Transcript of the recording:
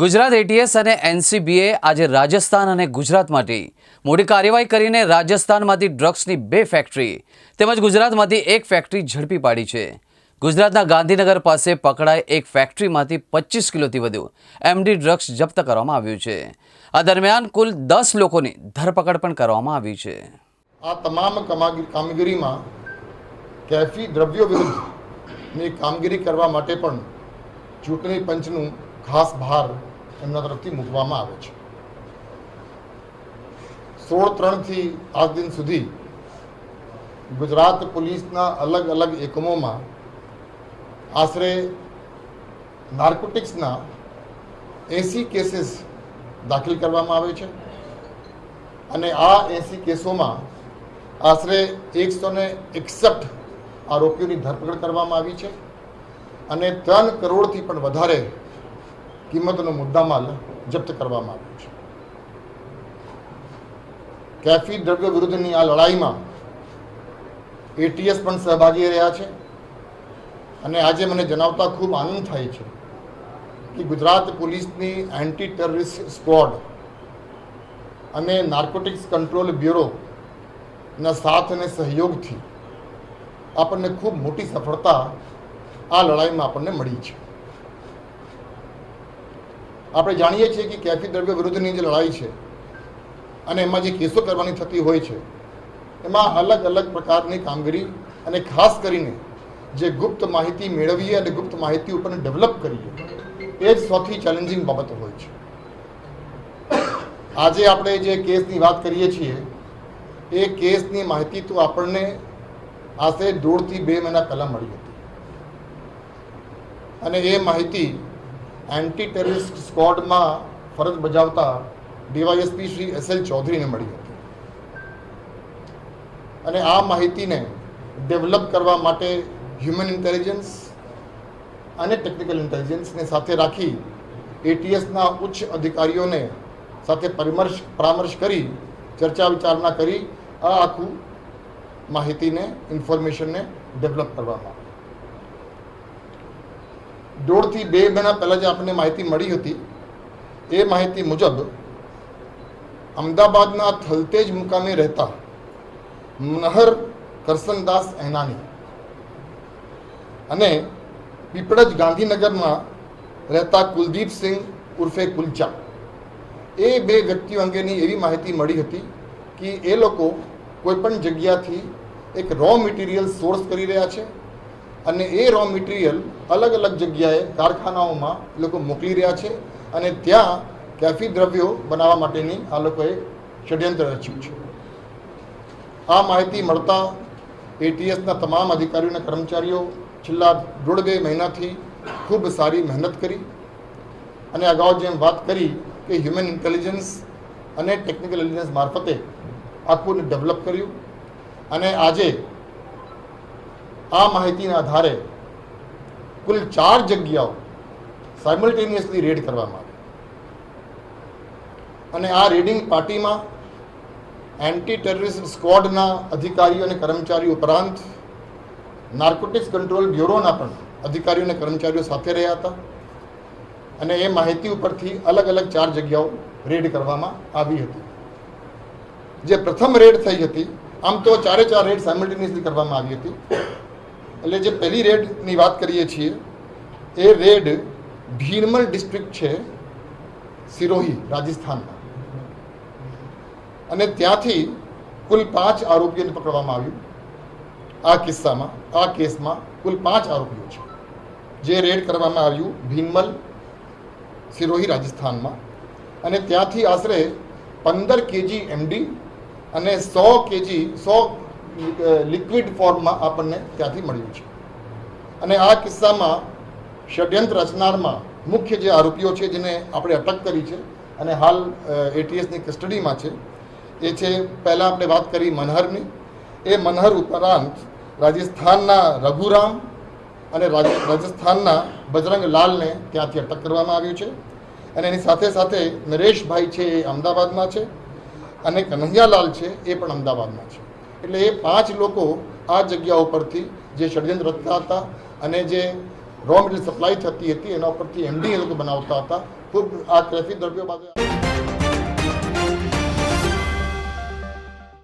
Gujarat ATS અને એનસીબીએ આજે રાજસ્થાન અને ગુજરાત માટે મોટી કાર્યવાહી કરીને રાજસ્થાનમાંથી ડ્રગ્સની બે ફેક્ટરી તેમજ ગુજરાતમાંથી એક ફેક્ટરી ઝડપી પાડી છે. ગુજરાતના ગાંધીનગર પાસે પકડાય એક ફેક્ટરીમાંથી પચીસ કિલોથી વધુ એમડી ડ્રગ્સ જપ્ત કરવામાં આવ્યું છે. આ દરમિયાન કુલ દસ લોકોની ધરપકડ પણ કરવામાં આવી છે. આ તમામ કામગીરીમાં કેફી દ્રવ્યો વિરુદ્ધની કામગીરી કરવા માટે પણ ચૂંટણી પંચનું ખાસ ભાર એમના તરફથી મૂકવામાં આવે છે. સોળ ત્રણથી આજ દિન સુધી ગુજરાત પોલીસના અલગ અલગ એકમોમાં આશરે નાર્કોટિક્સના એસી કેસીસ દાખલ કરવામાં આવે છે અને આ એસી કેસોમાં આશરે એકસો ને એકસઠ આરોપીઓની ધરપકડ કરવામાં આવી છે અને ત્રણ કરોડથી પણ વધારે કિંમતનો મુદ્દામાલ જપ્ત કરવામાં આવ્યો છે. કેફી દ્રવ્ય વિરુદ્ધની આ લડાઈમાં એટીએસ પણ સહભાગી રહ્યા છે અને આજે મને જણાવતા ખૂબ આનંદ થાય છે કે ગુજરાત પોલીસની એન્ટી ટેરરિસ્ટ સ્ક્વોડ અને નાર્કોટિક્સ કંટ્રોલ બ્યુરોના સાથ અને સહયોગથી આપણને ખૂબ મોટી સફળતા આ લડાઈમાં આપણને મળી છે. આપણે જાણીએ છીએ કે કેફી દ્રવ્ય વિરુદ્ધની જે લડાઈ છે અને એમાં જે કેસો કરવાની થતી હોય છે, એમાં અલગ અલગ પ્રકારની કામગીરી અને ખાસ કરીને જે ગુપ્ત માહિતી મેળવીએ અને ગુપ્ત માહિતી ઉપર ડેવલપ કરીએ, એ જ સૌથી ચેલેન્જિંગ બાબત હોય છે. આજે આપણે જે કેસની વાત કરીએ છીએ, એ કેસની માહિતી તો આપણને આશરે દોઢથી બે મહિના પહેલાં મળી હતી. અને એ માહિતી એન્ટી ટેરરિસ્ટ સ્કોડમાં ફરજ બજાવતા ડીવાયએસપી શ્રી એસ એલ ચૌધરીને મળી હતી અને આ માહિતીને ડેવલપ કરવા માટે હ્યુમન ઇન્ટેલિજન્સ અને ટેકનિકલ ઇન્ટેલિજન્સને સાથે રાખી એટીએસના ઉચ્ચ અધિકારીઓને સાથે પરિમર્શ, પરામર્શ કરી, ચર્ચા વિચારણા કરી, આ આખું માહિતીને, ઇન્ફોર્મેશનને ડેવલપ કરવામાં. દોઢથી બે મહિના પહેલાં જે આપણને માહિતી મળી હતી, એ માહિતી મુજબ અમદાવાદના થલતેજ મુકામે રહેતા મનહર કરસનદાસ એનાની અને પીપળજ ગાંધીનગરમાં રહેતા કુલદીપસિંહ ઉર્ફે કુલચા. એ બે વ્યક્તિઓ અંગેની એવી માહિતી મળી હતી કે એ લોકો કોઈપણ જગ્યાથી એક રો મટીરિયલ સોર્સ કરી રહ્યા છે. અને એ રો મટીરિયલ અલગ અલગ જગ્યાએ કારખાનાઓમાં લોકો મોકલી રહ્યા છે અને ત્યાં કેફી દ્રવ્યો બનાવવા માટેની આ લોકોએ ષડયંત્ર રચ્યું છે. આ માહિતી મળતા એટીએસના તમામ અધિકારીઓ અને કર્મચારીઓ છેલ્લા દોઢ બે મહિનાથી ખૂબ સારી મહેનત કરી અને અગાઉ જેમ વાત કરી કે હ્યુમન ઇન્ટેલિજન્સ અને ટેકનિકલ ઇન્ટેલિજન્સ મારફતે આખું ડેવલપ કર્યું અને આજે આ માહિતીના આધારે કુલ ચાર જગ્યાઓ સાયમલ્ટેનિયસલી રેડ કરવામાં આવી. અને આ રેડિંગ પાર્ટીમાં એન્ટી ટેરરિસ્ટ સ્ક્વોડના અધિકારીઓ અને કર્મચારીઓ ઉપરાંત નાર્કોટિક્સ કંટ્રોલ બ્યુરોના પણ અધિકારીઓ અને કર્મચારીઓ સાથે રહ્યા હતા. અને એ માહિતી ઉપરથી અલગ અલગ ચાર જગ્યાઓ રેડ કરવામાં આવી હતી. જે પ્રથમ રેડ થઈ હતી, આમ તો ચારે ચાર રેડ સાયમલ્ટેનિયસલી કરવામાં આવી હતી. એટલે જે પહેલી રેડની વાત કરીએ છીએ, એ રેડ ભીરમલ ડિસ્ટ્રિક્ટ છે સિરોહી, રાજસ્થાનમાં. અને ત્યાંથી કુલ પાંચ આરોપીઓને પકડવામાં આવ્યું. આ કિસ્સામાં, આ કેસમાં કુલ પાંચ આરોપીઓ છે. જે રેડ કરવામાં આવ્યું ભીનમલ સિરોહી, રાજસ્થાનમાં. અને ત્યાંથી આશરે પંદર કેજી એમડી અને સો કેજી, સો લિક્વિડ ફોર્મમાં આપણને ત્યાંથી મળ્યું છે. અને આ કિસ્સામાં ષડયંત્ર રચનારમાં મુખ્ય જે આરોપીઓ છે, જેને આપણે અટક કરી છે અને હાલ એટીએસની કસ્ટડીમાં છે, એ છે, પહેલાં આપણે વાત કરી મનહરની. એ મનહર ઉપરાંત રાજસ્થાનના રઘુરામ અને રાજસ્થાનના બજરંગ લાલને ત્યાંથી અટક કરવામાં આવ્યું છે. અને એની સાથે સાથે નરેશભાઈ છે, એ અમદાવાદના છે અને કન્હૈયાલાલ છે, એ પણ અમદાવાદના છે. એટલે એ પાંચ લોકો આ જગ્યા ઉપરથી જે ષડયંત્ર રચતા હતા અને જે રો મટીરિયલ સપ્લાય થતી હતી એના ઉપરથી એમડી એ લોકો બનાવતા હતા. ખૂબ આ ટ્રેફિક દ્રવ્યો બાબતે